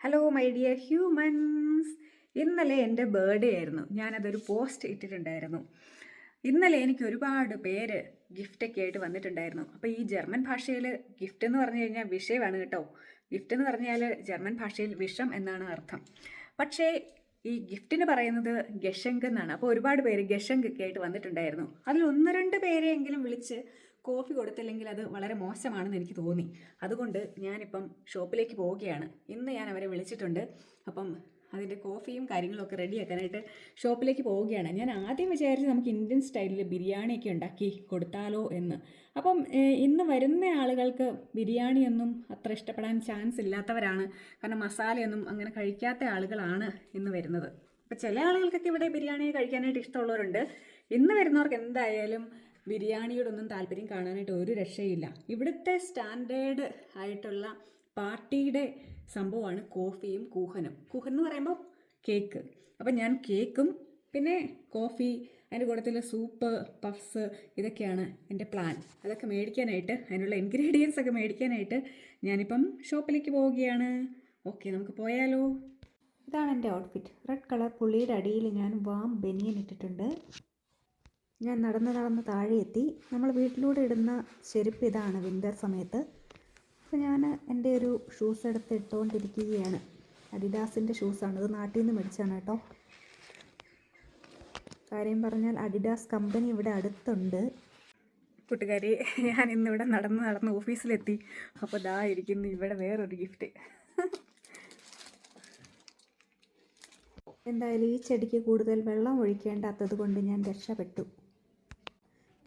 Hello my dear humans ഇന്നലെ എന്റെ birthday ആയിരുന്നു. ഞാനതൊരു പോസ്റ്റ് ഇട്ടിട്ടുണ്ടായിരുന്നു. ഇന്നലെ എനിക്ക് ഒരുപാട് പേര് ഗിഫ്റ്റൊക്കെ ആയിട്ട് വന്നിട്ടുണ്ടായിരുന്നു. അപ്പോൾ ഈ ജർമ്മൻ ഭാഷയിൽ ഗിഫ്റ്റ് എന്ന് പറഞ്ഞു കഴിഞ്ഞാൽ വിഷയമാണ് കേട്ടോ. ഗിഫ്റ്റ് എന്ന് പറഞ്ഞാൽ ജർമ്മൻ ഭാഷയിൽ വിഷം എന്നാണ് അർത്ഥം. പക്ഷേ ഈ ഗിഫ്റ്റിന് പറയുന്നത് ഗഷങ്ക് എന്നാണ്. അപ്പോൾ ഒരുപാട് പേര് ഗഷങ്ക് ഒക്കെ ആയിട്ട് വന്നിട്ടുണ്ടായിരുന്നു. അതിൽ ഒന്ന് രണ്ട് പേരെയെങ്കിലും വിളിച്ച് കോഫി കൊടുത്തില്ലെങ്കിൽ അത് വളരെ മോശമാണെന്ന് എനിക്ക് തോന്നി. അതുകൊണ്ട് ഞാനിപ്പം ഷോപ്പിലേക്ക് പോവുകയാണ്. ഇന്ന് ഞാൻ അവരെ വിളിച്ചിട്ടുണ്ട്. അപ്പം അതിന്റെ കോഫിയും കാര്യങ്ങളൊക്കെ റെഡിയാക്കാനായിട്ട് ഷോപ്പിലേക്ക് പോവുകയാണ്. ഞാൻ ആദ്യം വിചാരിച്ച് നമുക്ക് ഇന്ത്യൻ സ്റ്റൈലിൽ ബിരിയാണിയൊക്കെ ഉണ്ടാക്കി കൊടുത്താലോ എന്ന്. അപ്പം ഇന്ന് വരുന്ന ആളുകൾക്ക് ബിരിയാണിയൊന്നും അത്ര ഇഷ്ടപ്പെടാൻ ചാൻസ് ഇല്ലാത്തവരാണ്. കാരണം മസാലയൊന്നും അങ്ങനെ കഴിക്കാത്ത ആളുകളാണ് ഇന്ന് വരുന്നത്. അപ്പം ചില ആളുകൾക്കൊക്കെ ഇവിടെ ബിരിയാണി കഴിക്കാനായിട്ട് ഇഷ്ടമുള്ളവരുണ്ട്. ഇന്ന് വരുന്നവർക്ക് എന്തായാലും ബിരിയാണിയോടൊന്നും താല്പര്യം കാണാനായിട്ട് ഒരു രക്ഷയില്ല. ഇവിടുത്തെ സ്റ്റാൻഡേർഡ് ആയിട്ടുള്ള പാർട്ടിയുടെ സംഭവമാണ് കോഫിയും കൂഹനും. കൂഹൻ എന്ന് പറയുമ്പോൾ കേക്ക്. അപ്പം ഞാൻ കേക്കും പിന്നെ കോഫി അതിന്റെ കൂട്ടത്തിൽ സൂപ്പ് പഫ്സ് ഇതൊക്കെയാണ് എന്റെ പ്ലാൻ. അതൊക്കെ മേടിക്കാനായിട്ട് അതിനുള്ള ഇൻഗ്രീഡിയൻസ് ഒക്കെ മേടിക്കാനായിട്ട് ഞാനിപ്പം ഷോപ്പിലേക്ക് പോവുകയാണ്. ഓക്കെ നമുക്ക് പോയാലോ? ഇതാണ് എന്റെ ഔട്ട്ഫിറ്റ്. റെഡ് കളർ പുള്ളിയുടെ അടിയിൽ ഞാൻ വാം ബനിയൻ ഇട്ടിട്ടുണ്ട്. ഞാൻ നടന്ന് നടന്ന് താഴെ എത്തി. നമ്മൾ വീട്ടിലൂടെ ഇടുന്ന ചെരുപ്പ് ഇതാണ് വിന്റർ സമയത്ത്. അപ്പോൾ ഞാൻ എന്റെ ഒരു ഷൂസ് എടുത്ത് ഇട്ടുകൊണ്ടിരിക്കുകയാണ് അഡിഡാസിന്റെ ഷൂസാണ് ഇത് നാട്ടിൽ നിന്ന് മേടിച്ചാണ് കേട്ടോ. കാര്യം പറഞ്ഞാൽ അഡിഡാസ് കമ്പനി ഇവിടെ അടുത്തുണ്ട്. കൂട്ടുകാരി ഞാൻ ഇന്നിവിടെ നടന്ന് നടന്ന് ഓഫീസിലെത്തി. അപ്പോൾ ദാ ഇരിക്കുന്നു. ഇവിടെ വേറൊരു ഗിഫ്റ്റ് എന്തായാലും ഈ ചെടിക്ക് കൂടുതൽ വെള്ളം ഒഴിക്കേണ്ടാത്തത് കൊണ്ട് ഞാൻ രക്ഷപ്പെട്ടു.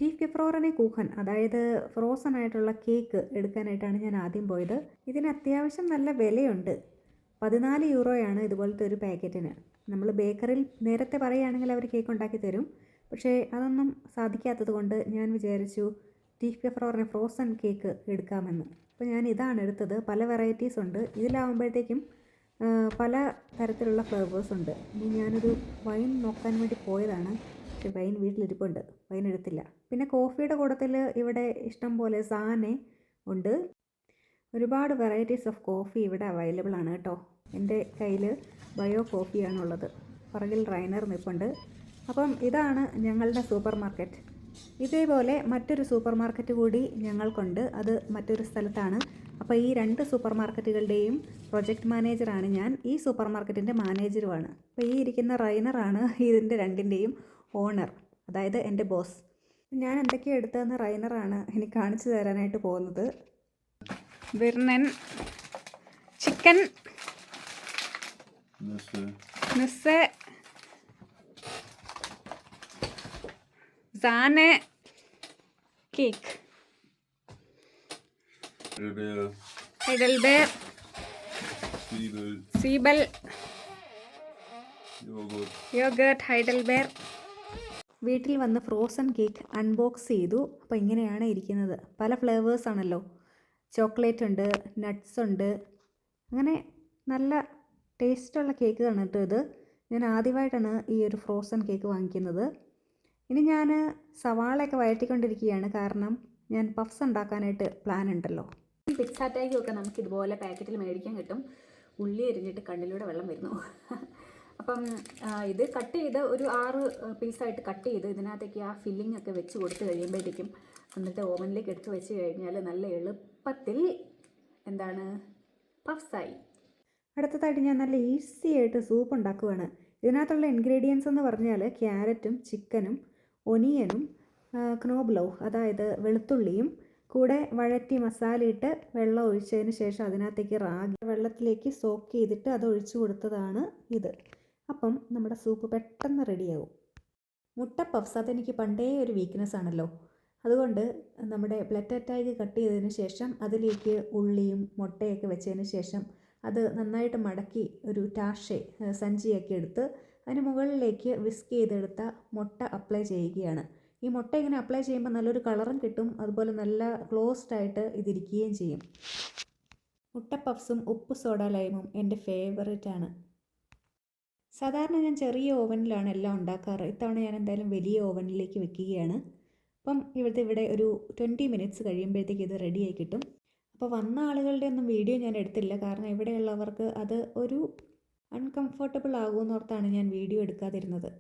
ടീഫ് കെഫ്രോറിനെ കൂഹൻ അതായത് ഫ്രോസൺ ആയിട്ടുള്ള കേക്ക് എടുക്കാനായിട്ടാണ് ഞാൻ ആദ്യം പോയത്. ഇതിന് അത്യാവശ്യം നല്ല വിലയുണ്ട്. പതിനാല് യൂറോയാണ് ഇതുപോലത്തെ ഒരു പാക്കറ്റിന്. നമ്മൾ ബേക്കറിൽ നേരത്തെ പറയുകയാണെങ്കിൽ അവർ കേക്ക് ഉണ്ടാക്കി തരും. പക്ഷേ അതൊന്നും സാധിക്കാത്തത് കൊണ്ട് ഞാൻ വിചാരിച്ചു സ്റ്റീഫ് കെഫ്രോറിനെ ഫ്രോസൺ കേക്ക് എടുക്കാമെന്ന്. അപ്പോൾ ഞാൻ ഇതാണ് എടുത്തത്. പല വെറൈറ്റീസ് ഉണ്ട്. ഇതിലാവുമ്പോഴത്തേക്കും പല തരത്തിലുള്ള ഫ്ലേവേഴ്സ് ഉണ്ട്. ഇനി ഞാനൊരു വൈൻ നോക്കാൻ വേണ്ടി പോയതാണ്. പക്ഷെ വൈൻ വീട്ടിലിരിപ്പുണ്ട്. വൈൻ എടുത്തില്ല. പിന്നെ കോഫിയുടെ കൂട്ടത്തിൽ ഇവിടെ ഇഷ്ടം പോലെ സാനെ ഉണ്ട്. ഒരുപാട് വെറൈറ്റീസ് ഓഫ് കോഫി ഇവിടെ അവൈലബിൾ ആണ് കേട്ടോ. എന്റെ കയ്യിൽ ബയോ കോഫിയാണുള്ളത് പുറകിൽ റൈനർ നിൽപ്പുണ്ട് അപ്പം ഇതാണ് ഞങ്ങളുടെ സൂപ്പർ മാർക്കറ്റ് ഇതേപോലെ മറ്റൊരു സൂപ്പർ മാർക്കറ്റ് കൂടി ഞങ്ങൾക്കുണ്ട്. അത് മറ്റൊരു സ്ഥലത്താണ്. അപ്പോൾ ഈ രണ്ട് സൂപ്പർ മാർക്കറ്റുകളുടെയും പ്രൊജക്ട് മാനേജറാണ് ഞാൻ. ഈ സൂപ്പർ മാർക്കറ്റിന്റെ മാനേജറുമാണ് അപ്പോൾ ഈ ഇരിക്കുന്ന റൈനറാണ് ഇതിന്റെ രണ്ടിന്റെയും ഓണർ അതായത് എന്റെ ബോസ്. ഞാൻ എന്തൊക്കെയാണ് എടുത്തതെന്ന് റൈനറാണ് ഇനി കാണിച്ചു തരാനായിട്ട് പോകുന്നത്. വിർണൻ ചിക്കൻ. മിസ് നിസ് സാന്. കേക്ക്. സീബൽ. യോഗർട്ട്. ഹൈഡൽബേർ വീട്ടിൽ വന്ന് ഫ്രോസൺ കേക്ക് അൺബോക്സ് ചെയ്തു. അപ്പോൾ ഇങ്ങനെയാണ് ഇരിക്കുന്നത്. പല ഫ്ലേവേഴ്സ് ആണല്ലോ. ചോക്ലേറ്റ് ഉണ്ട് നട്ട്സ് ഉണ്ട്. അങ്ങനെ നല്ല ടേസ്റ്റുള്ള കേക്ക് കണ്ടിട്ട് ഇത്. ഞാൻ ആദ്യമായിട്ടാണ് ഈ ഒരു ഫ്രോസൺ കേക്ക് വാങ്ങിക്കുന്നത്. ഇനി ഞാൻ സവാളയൊക്കെ വഴറ്റിക്കൊണ്ടിരിക്കുകയാണ്. കാരണം ഞാൻ പഫ്സ് ഉണ്ടാക്കാനായിട്ട് പ്ലാൻ ഉണ്ടല്ലോ. ടാഗും ഒക്കെ നമുക്ക് ഇതുപോലെ പാക്കറ്റിൽ മേടിക്കാൻ കിട്ടും. ഉള്ളി എരിഞ്ഞിട്ട് കണ്ണിലൂടെ വെള്ളം വരുന്നു. അപ്പം ഇത് കട്ട് ചെയ്ത് ഒരു ആറ് പീസായിട്ട് കട്ട് ചെയ്ത് ഇതിനകത്തേക്ക് ആ ഫില്ലിംഗ് ഒക്കെ വെച്ച് കൊടുത്ത് കഴിയുമ്പോഴത്തേക്കും എന്നിട്ട് ഓവനിലേക്ക് എടുത്ത് വെച്ച് കഴിഞ്ഞാൽ നല്ല എളുപ്പത്തിൽ എന്താണ്? പഫ്സായി. അടുത്തതായിട്ട് ഞാൻ നല്ല ഈസി ആയിട്ട് സൂപ്പ് ഉണ്ടാക്കുവാണ്. ഇതിനകത്തുള്ള ഇൻഗ്രീഡിയൻസ് എന്ന് പറഞ്ഞാൽ ക്യാരറ്റും ചിക്കനും ഒനിയനും ക്നോബ്ലോ അതായത് വെളുത്തുള്ളിയും കൂടെ വഴറ്റി മസാലയിട്ട് വെള്ളം ഒഴിച്ചതിന് ശേഷം അതിനകത്തേക്ക് റാഗി വെള്ളത്തിലേക്ക് സോക്ക് ചെയ്തിട്ട് അത് ഒഴിച്ചു കൊടുത്തതാണ് ഇത്. അപ്പം നമ്മുടെ സൂപ്പ് പെട്ടെന്ന് റെഡിയാകും മുട്ട പഫ്സ് അതെനിക്ക് പണ്ടേ ഒരു വീക്ക്നെസ് ആണല്ലോ. അതുകൊണ്ട് നമ്മുടെ പ്ലറ്ററ്റായി കട്ട് ചെയ്തതിന് ശേഷം അതിലേക്ക് ഉള്ളിയും മുട്ടയൊക്കെ വെച്ചതിന് ശേഷം അത് നന്നായിട്ട് മടക്കി ഒരു ടാഷെ സഞ്ചിയാക്കി എടുത്ത് അതിന് മുകളിലേക്ക് വിസ്ക് ചെയ്തെടുത്ത മുട്ട അപ്ലൈ ചെയ്യുകയാണ്. ഈ മുട്ട ഇങ്ങനെ അപ്ലൈ ചെയ്യുമ്പോൾ നല്ലൊരു കളറും കിട്ടും അതുപോലെ നല്ല ക്ലോസ്ഡ് ആയിട്ട് ഇതിരിക്കുകയും ചെയ്യും. മുട്ട പഫ്സും ഉപ്പ് സോഡ ലൈമും എന്റെ ഫേവറേറ്റ് ആണ്. സാധാരണ ഞാൻ ചെറിയ ഓവനിലാണ് എല്ലാം ഉണ്ടാക്കാറ്. ഇത്തവണ ഞാൻ എന്തായാലും വലിയ ഓവനിലേക്ക് വെക്കുകയാണ്. അപ്പം ഇവിടുത്തെ ഇവിടെ ഒരു ട്വന്റി മിനിറ്റ്സ് കഴിയുമ്പോഴത്തേക്ക് ഇത് റെഡിയായി കിട്ടും. അപ്പോൾ വന്ന ആളുകളുടെ ഒന്നും വീഡിയോ ഞാൻ എടുത്തില്ല. കാരണം ഇവിടെയുള്ളവർക്ക് അത് ഒരു അൺകംഫർട്ടബിൾ ആകുമെന്നോർത്താണ് ഞാൻ വീഡിയോ എടുക്കാതിരുന്നത്.